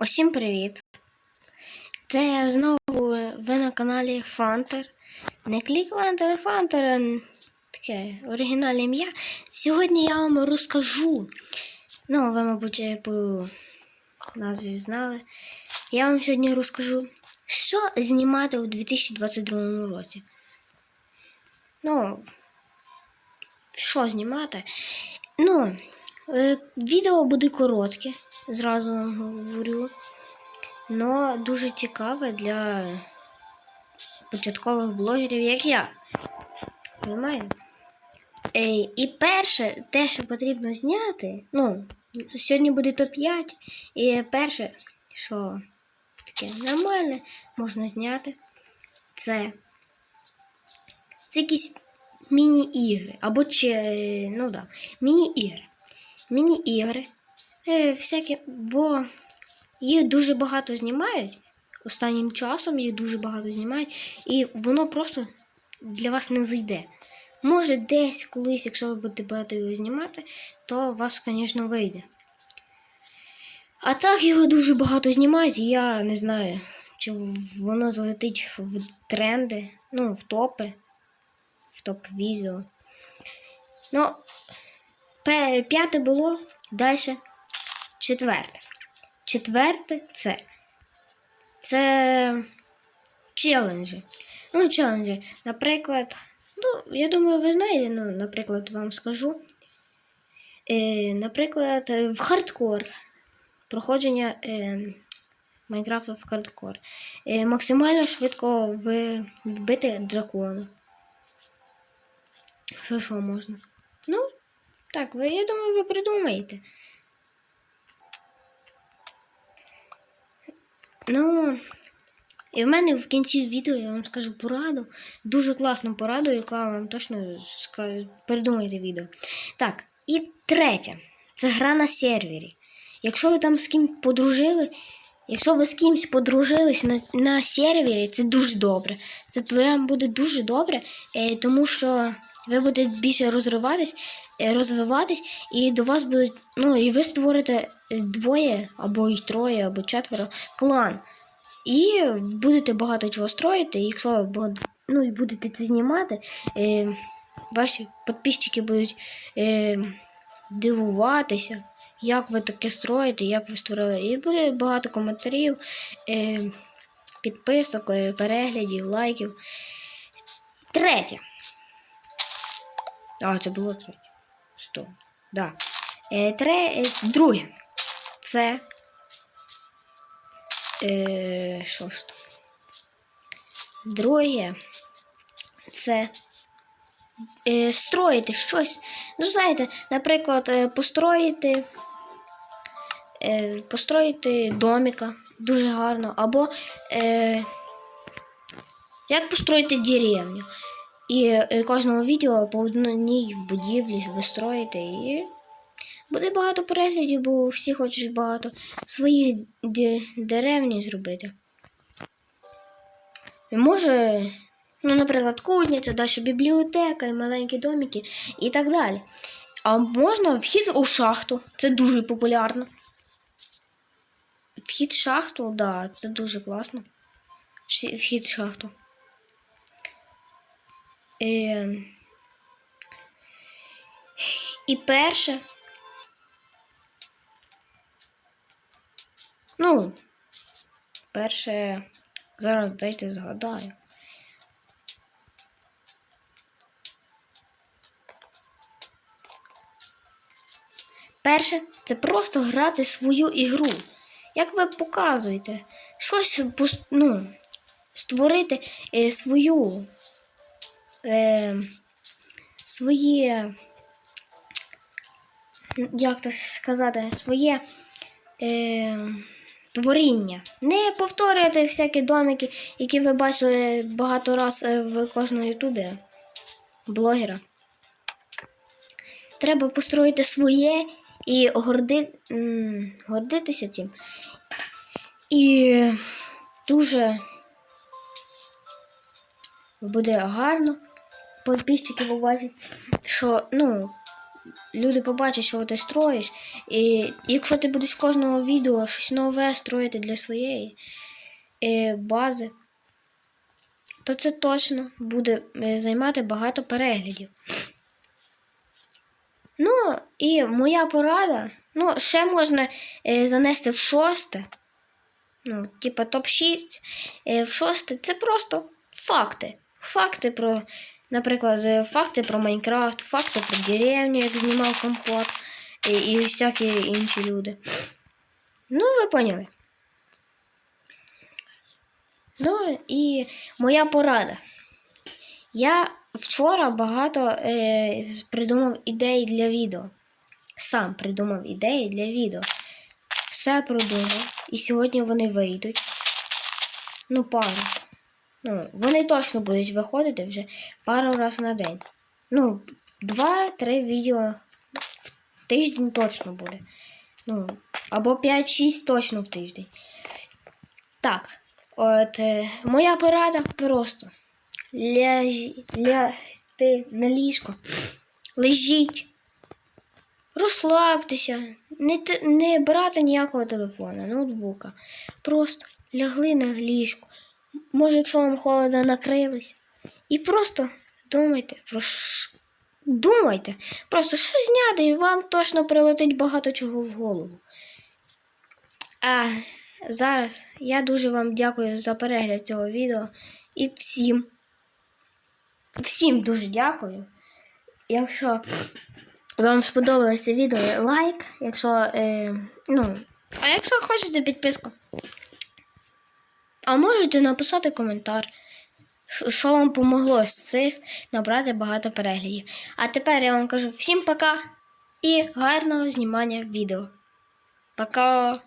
Усім привіт! Це знову ви на каналі Фантер. Не клік Фантер, Фантер. Таке оригінальне ім'я. Сьогодні я вам розкажу. Ну, ви, мабуть, по назві знали. Я вам сьогодні розкажу, що знімати у 2022 році. Ну, що знімати? Ну, е, відео буде коротке, зразу вам говорю. Но дуже цікаве для початкових блогерів, як я. Понимаєте? І перше, те, що потрібно зняти, ну, сьогодні буде топ-5. І перше, що таке нормальне, можна зняти, це, це якісь міні-ігри. Або чи, ну да, міні-ігри. Міні-ігри. Е, всякі, бо їх дуже багато знімають. Останнім часом їх дуже багато знімають, і воно просто для вас не зайде. Може, десь колись, якщо ви будете багато його знімати, то у вас, звісно, вийде. А так його дуже багато знімають, і я не знаю, чи воно залетить в тренди, ну, в топи, в топ-відео. Ну, п'яте було, далі четверте. Четверте це. Це челенджі. Ну, челенджі. Наприклад, ну, я думаю, ви знаєте, ну, наприклад, вам скажу. Е, наприклад, в хардкор. Проходження е, в хардкор. Е, максимально швидко ви, вбити дракона. Що що можна? Ну, так, ви, я думаю, ви придумаєте. Ну, і в мене в кінці відео я вам скажу пораду. Дуже класну пораду, яка вам точно скаже, передумаєте відео. Так, і третє. Це гра на сервері. Якщо ви там з ким подружили, якщо ви з кимось подружились на, на сервері, це дуже добре. Це прям буде дуже добре, е, тому що ви будете більше розриватись, е, розвиватись, і до вас будуть, ну, і ви створите е, двоє, або й троє, або четверо клан. І будете багато чого строїти. І якщо ну, і будете це знімати, е, ваші підписчики будуть е, дивуватися, як ви таке строїте, як ви створили. І буде багато коментарів, е, підписок, е, переглядів, лайків. Третє. А, це було третє. Стоп. Да. Е, тре, е, друге. Це. Е, що ж там? Друге. Це. Е, строїти щось. Ну, знаєте, наприклад, е, построїти. Е, построїти доміка дуже гарно. Або е, як построїти деревню. І е, кожного відео по одній будівлі ви строїте і буде багато переглядів, бо всі хочуть багато своїх деревні зробити. І може, ну, наприклад, кузниця, далі бібліотека, і маленькі домики і так далі. А можна вхід у шахту. Це дуже популярно. Вхід в шахту, да, це дуже класно. Вхід в шахту. Е, і перше. Ну, перше. Зараз дайте згадаю. Перше, це просто грати свою ігру. Як ви показуєте, щось ну, створити е, свою е, своє, як так сказати, своє е, творіння. Не повторювати всякі домики, які ви бачили багато раз е, в кожного ютубера, блогера. Треба построїти своє і горди, гордитися цим. І дуже буде гарно. Підписчики побачать, що ну, люди побачать, що ти строїш. І якщо ти будеш кожного відео щось нове строїти для своєї е, бази, то це точно буде е, займати багато переглядів. Ну, і моя порада. Ну, ще можна е, занести в шосте. Ну, типа топ-6. Е, в шосте це просто факти. Факти про, наприклад, е, факти про Майнкрафт, факти про деревню, як знімав компот і, і всякі інші люди. Ну, ви поняли. Ну і моя порада. Я вчора багато е, придумав ідей для відео. Сам придумав ідеї для відео. Все продумав. І сьогодні вони вийдуть. Ну, пару. Ну, вони точно будуть виходити вже пару раз на день. Ну, два-три відео в тиждень точно буде. Ну, або 5-6 точно в тиждень. Так, от е, моя порада просто. Ляжі, лягти на ліжко. Лежіть. Розслабтеся, не, не брати ніякого телефона, ноутбука. Просто лягли на ліжко. Може, якщо вам холодно накрились. І просто думайте про ш... думайте. Просто що зняти, і вам точно прилетить багато чого в голову. А зараз я дуже вам дякую за перегляд цього відео. І всім, всім дуже дякую. Якщо вам сподобалось це відео, лайк. Якщо, е, ну, а якщо хочете підписку. А можете написати коментар, що- вам помогло з цих набрати багато переглядів. А тепер я вам кажу всім пока і гарного знімання відео. Пока!